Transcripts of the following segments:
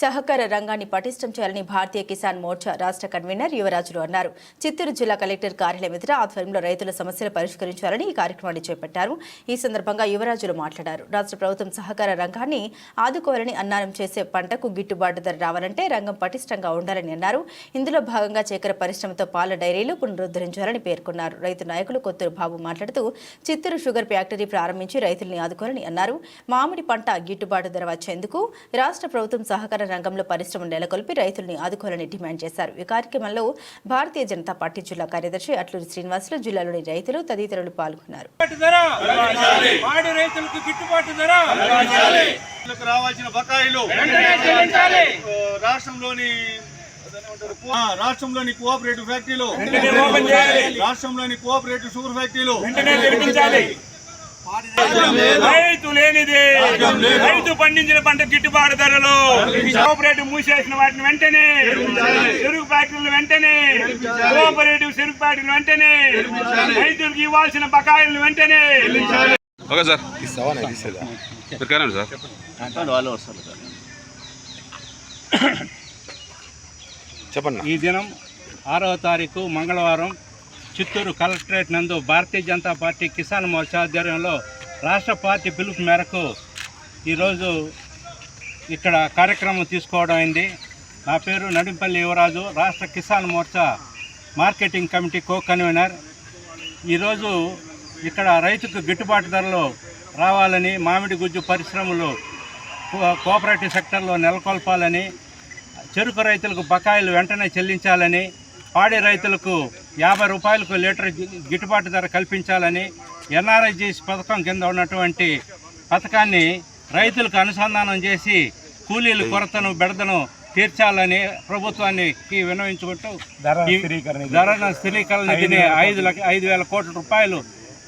సహకార రంగాన్ని పటిష్టం చేయాలని భారతీయ కిసాన్ మోర్చా రాష్ట్ర కన్వీనర్ యువరాజులు అన్నారు. చిత్తూరు జిల్లా కలెక్టర్ కార్యాలయం ఎదుట ఆధ్వర్యంలో రైతుల సమస్యలు పరిష్కరించాలని ఈ కార్యక్రమాన్ని చేపట్టారు. ఈ సందర్భంగా యువరాజులు మాట్లాడారు. రాష్ట్ర ప్రభుత్వం సహకార రంగాన్ని ఆదుకోవాలని అన్నారం చేసే పంటకు గిట్టుబాటు ధర రావాలంటే రంగం పటిష్టంగా ఉండాలని అన్నారు. ఇందులో భాగంగా చేకర పరిశ్రమతో పాల డైరీలు పునరుద్ధరించాలని పేర్కొన్నారు. రైతు నాయకులు కొత్తూరు బాబు మాట్లాడుతూ చిత్తూరు షుగర్ ఫ్యాక్టరీ ప్రారంభించి రైతుల్ని ఆదుకోవాలని అన్నారు. మామిడి పంట గిట్టుబాటు ధర వచ్చేందుకు రాష్ట్ర ప్రభుత్వం సహకార రంగంలో పరిశ్రమలు నెలకొల్పి రైతుల్ని ఆదుకోవాలని డిమాండ్ చేశారు. ఈ కార్యక్రమంలో భారతీయ జనతా పార్టీ జిల్లా కార్యదర్శి అట్లూరి శ్రీనివాసులు జిల్లాలోని రైతులు తదితరులు పాల్గొన్నారు. గిట్టుబాటు ధర! మాడి రైతులకు గిట్టుబాటు ధర! రైతులకు రావాల్సిన బకాయిలు రాష్ట్రంలోని ఆ, రాష్ట్రంలోని కోఆపరేటివ్ ఫ్యాక్టరీలు వెంటనే ఓపెన్ చేయాలి. రాష్ట్రంలోని కోఆపరేటివ్ షుగర్ ఫ్యాక్టరీలు రైతు లేనిది. రైతు పండించిన పంట గిట్టుబాటు ధరలు కోఆపరేటివ్ మూసేసిన వాటిని వెంటనే చెరుకు ఫ్యాక్టరీలు వెంటనే కోఆపరేటివ్ చెరుకు ఫ్యాక్టరీలు వెంటనే రైతులకు ఇవ్వాల్సిన బకాయిలను వెంటనే. Okay sir. కానండి సార్. చెప్పండి ఈ దినం ఆరవ తారీఖు మంగళవారం చిత్తూరు కలెక్టరేట్ నందు భారతీయ జనతా పార్టీ కిసాన్ మోర్చా ఆధ్వర్యంలో రాష్ట్ర పార్టీ పిలుపు మేరకు ఈరోజు ఇక్కడ కార్యక్రమం తీసుకోవడం అయింది. నా పేరు నడింపల్లి యువరాజు రాష్ట్ర Kisan Morcha marketing committee co convener ఈరోజు ఇక్కడ రైతుకు గిట్టుబాటు ధరలు రావాలని మామిడి గుజ్జు పరిశ్రమలు కో- కోఆపరేటివ్ సెక్టర్లో నెలకొల్పాలని చెరుకు రైతులకు బకాయిలు వెంటనే చెల్లించాలని పాడి రైతులకు యాభై రూపాయలకు లీటర్ గిట్టుబాటు ధర కల్పించాలని ఎన్ఆర్ఐజీస్ పథకం కింద ఉన్నటువంటి పథకాన్ని రైతులకు అనుసంధానం చేసి కూలీల కొరతను బెడదను తీర్చాలని ప్రభుత్వాన్ని విన్నవించుకుంటూ ఈ ధర స్థిరీకరణ నిధిని ఐదు ఐదు వేల కోట్ల రూపాయలు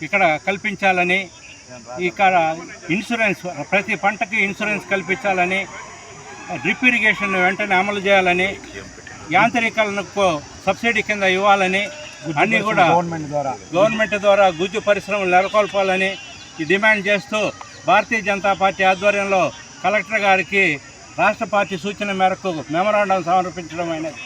ఇక్కడ కల్పించాలని ఇక్కడ ఇన్సూరెన్స్ ప్రతి పంటకి ఇన్సూరెన్స్ కల్పించాలని డ్రిప్ ఇరిగేషన్ వెంటనే అమలు చేయాలని యాంత్రీకరణకు సబ్సిడీ కింద ఇవ్వాలని అన్నీ కూడా గవర్నమెంట్ ద్వారా. గుజ్జు పరిశ్రమలు నెలకొల్పాలని డిమాండ్ చేస్తూ భారతీయ జనతా పార్టీ ఆధ్వర్యంలో కలెక్టర్ గారికి రాష్ట్ర పార్టీ సూచన మేరకు మెమరాండం సమర్పించడం అయినది.